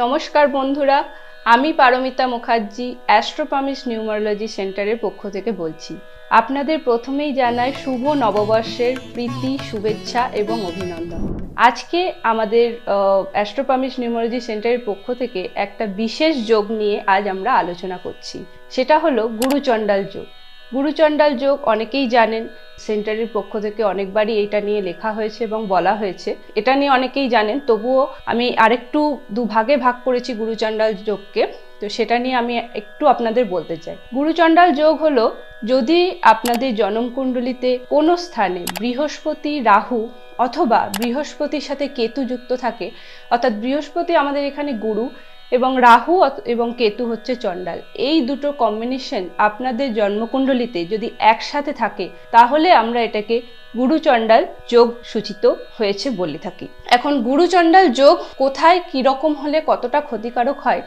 নমস্কার বন্ধুরা, আমি পারমিতা মুখার্জি, অ্যাস্ট্রোপামিস নিউমারোলজি সেন্টারের পক্ষ থেকে বলছি। আপনাদের প্রথমেই জানাই শুভ নববর্ষের প্রীতি, শুভেচ্ছা এবং অভিনন্দন। আজকে আমাদের অ্যাস্ট্রোপামিস নিউমারোলজি সেন্টারের পক্ষ থেকে একটা বিশেষ যোগ নিয়ে আজ আমরা আলোচনা করছি। সেটা হলো গুরুচণ্ডাল যোগ। গুরুচণ্ডাল যোগ অনেকেই জানেন সেন্টারের পক্ষ থেকে অনেকবারই এটা নিয়ে লেখা হয়েছে এবং বলা হয়েছে। এটা নিয়ে অনেকেই জানেন, তবুও আমি আরেকটু দুভাগে ভাগ করেছি গুরুচণ্ডাল যোগকে। তো সেটা নিয়ে আমি একটু আপনাদের বলতে চাই। গুরুচণ্ডাল যোগ হলো, যদি আপনাদের জনমকুণ্ডলিতে কোনো স্থানে বৃহস্পতি রাহু অথবা বৃহস্পতির সাথে কেতু যুক্ত থাকে, অর্থাৎ বৃহস্পতি আমাদের এখানে গুরু এবং রাহু এবং কেতু হচ্ছে চণ্ডাল। এই দুটো কম্বিনেশন আপনাদের জন্মকুণ্ডলিতে যদি একসাথে থাকে, তাহলে আমরা এটাকে গুরুচণ্ডাল যোগ সূচিত হয়েছে বলে থাকি। এখন গুরুচণ্ডাল যোগ কোথায় কীরকম হলে কতটা ক্ষতিকারক হয়,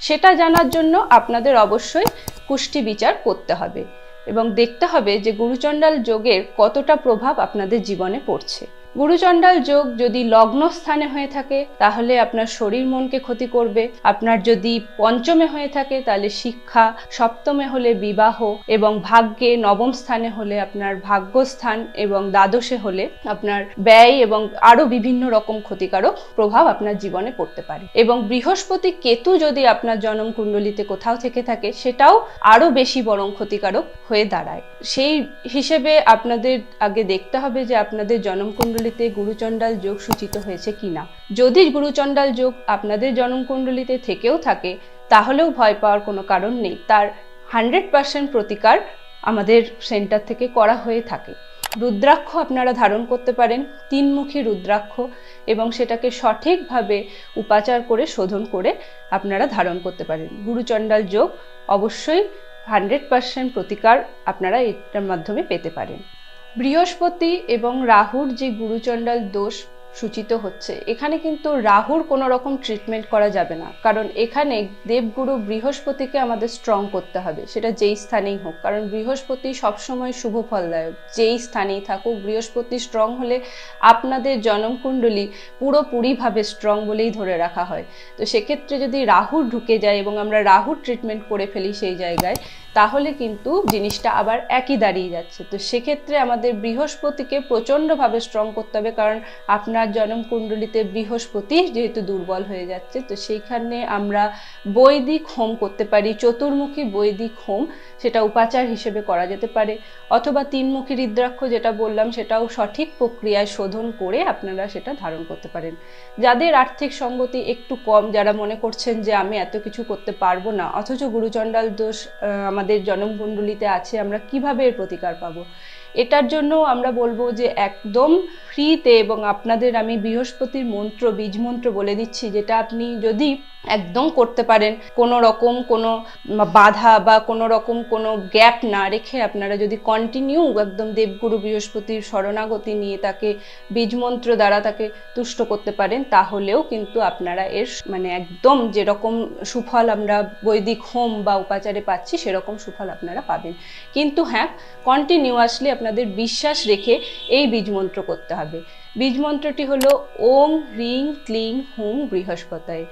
সেটা জানার জন্য আপনাদের অবশ্যই কুষ্টি বিচার করতে হবে। এবং দেখতে হবে যে গুরুচণ্ডাল যোগের কতটা প্রভাব আপনাদের জীবনে পড়ছে। গুরুচণ্ডাল যোগ যদি লগ্ন স্থানে হয়ে থাকে, তাহলে আপনার শরীর মনকে ক্ষতি করবে। আপনার যদি পঞ্চমে হয়ে থাকে, তাহলে শিক্ষা, সপ্তমে হলে বিবাহ এবং ভাগ্যে নবম স্থানে হলে আপনার ভাগ্যস্থান এবং দ্বাদশে হলে আপনার ব্যয় এবং আরও বিভিন্ন রকম ক্ষতিকারক প্রভাব আপনার জীবনে পড়তে পারে। এবং বৃহস্পতি কেতু যদি আপনার জনম কুণ্ডলিতে কোথাও থেকে থাকে, সেটাও আরও বেশি বরং ক্ষতিকারক হয়ে দাঁড়ায়। সেই হিসেবে আপনাদের আগে দেখতে হবে যে আপনাদের জনম কুণ্ডলিতে গুরুচণ্ডাল যোগ সূচিত হয়েছে কিনা? যদি গুরুচণ্ডাল যোগ আপনাদের জনম কুণ্ডলিতে থেকেও থাকে, তাহলেও ভয় পাওয়ার কোনো কারণ নেই। তার হান্ড্রেড পার্সেন্ট প্রতিকার আমাদের সেন্টার থেকে করা হয়ে থাকে। রুদ্রাক্ষ আপনারা ধারণ করতে পারেন, তিনমুখী রুদ্রাক্ষ, এবং সেটাকে সঠিকভাবে উপাচার করে, শোধন করে আপনারা ধারণ করতে পারেন। গুরুচণ্ডাল যোগ অবশ্যই হান্ড্রেড পার্সেন্ট প্রতিকার আপনারা এটার মাধ্যমে পেতে পারেন। বৃহস্পতি এবং রাহুর যে গুরুচণ্ডাল দোষ সূচিত হচ্ছে, এখানে কিন্তু রাহুর কোনো রকম ট্রিটমেন্ট করা যাবে না। কারণ এখানে দেবগুরু বৃহস্পতিকে আমাদের স্ট্রং করতে হবে, সেটা যেই স্থানেই হোক। কারণ বৃহস্পতি সবসময় শুভ ফলদায়ক, যেই স্থানেই থাকুক, বৃহস্পতি স্ট্রং হলে আপনাদের জনমকুণ্ডলী পুরোপুরিভাবে স্ট্রং বলেই ধরে রাখা হয়। তো সেক্ষেত্রে যদি রাহু ঢুকে যায় এবং আমরা রাহুর ট্রিটমেন্ট করে ফেলি সেই জায়গায় তাহলে কিন্তু জিনিসটা আবার একই দাঁড়িয়ে যাচ্ছে। তো সেক্ষেত্রে আমাদের বৃহস্পতিকে প্রচণ্ডভাবে স্ট্রং করতে হবে কারণ আপনার জনম কুণ্ডলিতে বৃহস্পতি যেহেতু দুর্বল হয়ে যাচ্ছে তো সেইখানে আমরা বৈদিক হোম করতে পারি চতুর্মুখী বৈদিক হোম সেটা উপাচার হিসেবে করা যেতে পারে অথবা তিনমুখী হৃদ্রাক্ষ যেটা বললাম সেটাও সঠিক প্রক্রিয়ায় শোধন করে আপনারা সেটা ধারণ করতে পারেন। যাদের আর্থিক সঙ্গতি একটু কম যারা মনে করছেন যে আমি এত কিছু করতে পারব না অথচ গুরুচণ্ডাল দোষ আহ, আমাদের জনমকুণ্ডলিতে আছে আমরা কীভাবে এর প্রতিকার পাবো? এটার জন্য আমরা বলব যে একদম ফ্রিতে এবং আপনাদের আমি বৃহস্পতির মন্ত্র, বীজ মন্ত্র বলে দিচ্ছি, যেটা আপনি যদি একদম করতে পারেন, কোনো রকম কোনো বাধা বা কোনো রকম কোনো গ্যাপ না রেখে আপনারা যদি কন্টিনিউ একদম দেবগুরু বৃহস্পতির শরণাগতি নিয়ে তাকে বীজ মন্ত্র দ্বারা তাকে তুষ্ট করতে পারেন, তাহলেও কিন্তু আপনারা এর মানে একদম যেরকম সুফল আমরা বৈদিক হোম বা উপাচারে পাচ্ছি, সেরকম সুফল আপনারা পাবেন। কিন্তু হ্যাঁ কন্টিনিউয়াসলি আপনাদের বিশ্বাস রেখে এই বীজ মন্ত্র করতে হবে। বীজ মন্ত্রটি হলো ওম হ্রিং ক্লিং হুম বৃহস্পতায়।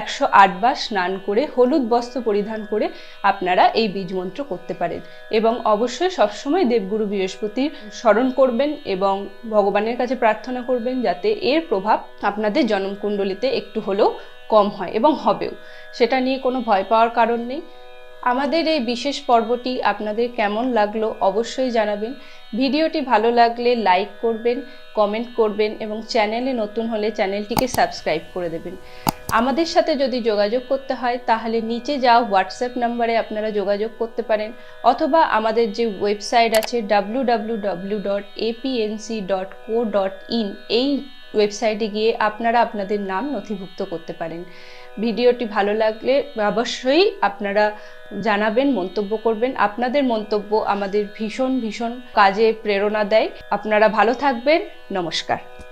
একশো আটবার স্নান করে হলুদ বস্ত্র পরিধান করে আপনারা এই বীজ মন্ত্র করতে পারেন এবং অবশ্যই সবসময় দেবগুরু বৃহস্পতির স্মরণ করবেন এবং ভগবানের কাছে প্রার্থনা করবেন যাতে এর প্রভাব আপনাদের জন্মকুণ্ডলিতে একটু হলেও কম হয় এবং হবেও। সেটা নিয়ে কোনো ভয় পাওয়ার কারণ নেই। আমাদের এই বিশেষ পর্বটি আপনাদের কেমন লাগল অবশ্যই জানাবেন। ভিডিওটি ভালো লাগলে লাইক করবেন, কমেন্ট করবেন এবং চ্যানেলে নতুন হলে চ্যানেলটিকে সাবস্ক্রাইব করে দেবেন। আমাদের সাথে যদি যোগাযোগ করতে হয়, তাহলে নিচে যাওয়া হোয়াটসঅ্যাপ নাম্বারে আপনারা যোগাযোগ করতে পারেন অথবা আমাদের যে ওয়েবসাইট আছে ডাব্লু এই ওয়েবসাইটে গিয়ে আপনারা আপনাদের নাম নথিভুক্ত করতে পারেন। ভিডিওটি ভালো লাগলে অবশ্যই আপনারা জানাবেন, মন্তব্য করবেন। আপনাদের মন্তব্য আমাদের ভীষণ ভীষণ কাজে প্রেরণা দেয়। আপনারা ভালো থাকবেন। নমস্কার।